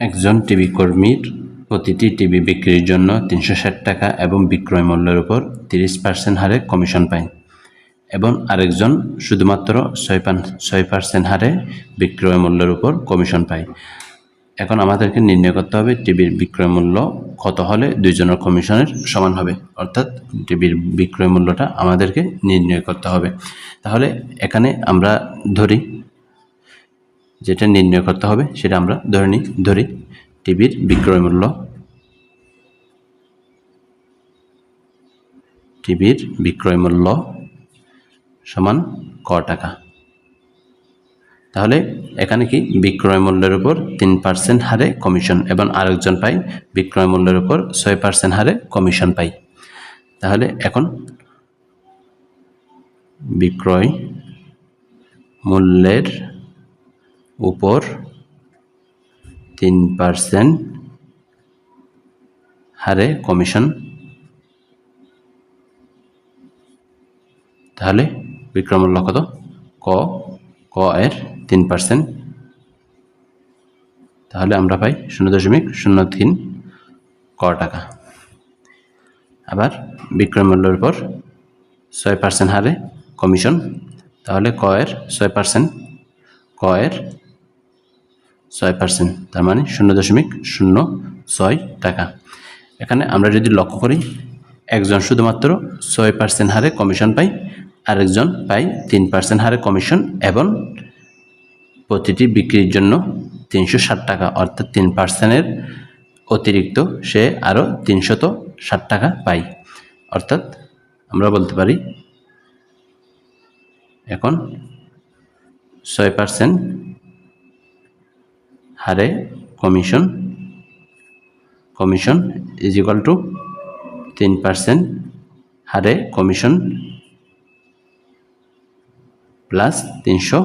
একজন টিভি কর্মীর প্রতিটি টিভি বিক্রির জন্য তিনশো ষাট টাকা এবং বিক্রয় মূল্যের উপর তিরিশ পার্সেন্ট হারে কমিশন পায় এবং আরেকজন শুধুমাত্র ছয় পান, ছয় পার্সেন্ট হারে বিক্রয় মূল্যের উপর কমিশন পায়। এখন আমাদেরকে নির্ণয় করতে হবে টিভির বিক্রয় মূল্য কত হলে দুইজনের কমিশনের সমান হবে। অর্থাৎ টিভির বিক্রয় মূল্যটা আমাদেরকে নির্ণয় করতে হবে। তাহলে এখানে আমরা ধরি যেটা নির্ণয় করতে হবে, সেটা আমরা ধরে নিই, ধরি। টিভির বিক্রয় মূল্য। টিভির বিক্রয় মূল্য সমান ক টাকা। তাহলে এখানে কি বিক্রয় মূল্যের উপর তিন পার্সেন্ট হারে কমিশন এবং আরেকজন পাই বিক্রয় মূল্যের উপর ছয় পার্সেন্ট হারে কমিশন পাই। তাহলে এখন বিক্রয় মূল্যের উপর তিন পার্সেন্ট হারে কমিশন। তাহলে বিক্রয় মূল্য কত? ক ক এর তিন পার্সেন্ট। তাহলে আমরা পাই শূন্য দশমিক শূন্য তিন ক টাকা। আবার বিক্রয় মূল্যের উপর ছয় পার্সেন্ট হারে কমিশন। তাহলে ক এর ছয় পার্সেন্ট। ক এর ছয় পার্সেন্ট তার মানে শূন্য দশমিক শূন্য ছয় টাকা। এখানে আমরা যদি লক্ষ্য করি, একজন শুধুমাত্র ছয় পার্সেন্ট হারে কমিশন পাই আরেকজন পাই তিন পার্সেন্ট হারে কমিশন এবং প্রতিটি বিক্রির জন্য তিনশো ষাট টাকা, অর্থাৎ তিন পার্সেন্টের অতিরিক্ত সে আরও তিনশত ষাট টাকা পাই অর্থাৎ আমরা বলতে পারি, এখন ছয় পার্সেন্ট হারে commission commission is equal to তিন পার্সেন্ট হারে কমিশন প্লাস তিনশো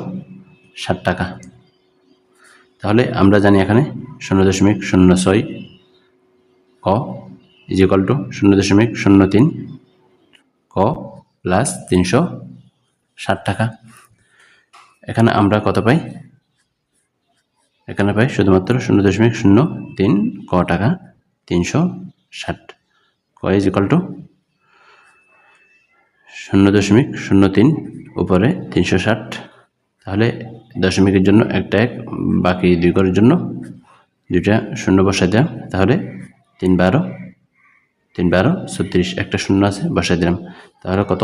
ষাট টাকা। তাহলে আমরা জানি এখানে শূন্য দশমিক শূন্য ছয়, ক ইজ ইকাল টু শূন্য দশমিক শূন্য তিন, ক প্লাস তিনশো ষাট টাকা। এখানে আমরা কত পাই? এখানে পাই, শুধুমাত্র শূন্য দশমিক শূন্য তিন ক টাকা তিনশো ষাট। ক ইজ ইকাল টু শূন্য দশমিক শূন্য তিন, উপরে তিনশো ষাট। তাহলে দশমিকের জন্য একটা এক, বাকি দুই করার জন্য দুইটা শূন্য বসাই দিলাম। তাহলে তিন বারো তিন বারো, ছত্রিশ, একটা শূন্য আছে, বসাই দিলাম। তাহলে কত?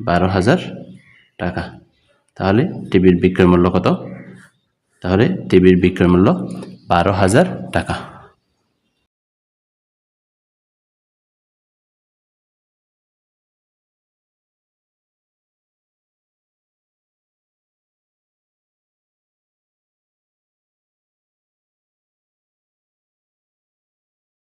বারো হাজার টাকা। তাহলে টিভির বিক্রয় মূল্য কত? তাহলে টিভির বিক্রয় মূল্য বারো হাজার টাকা।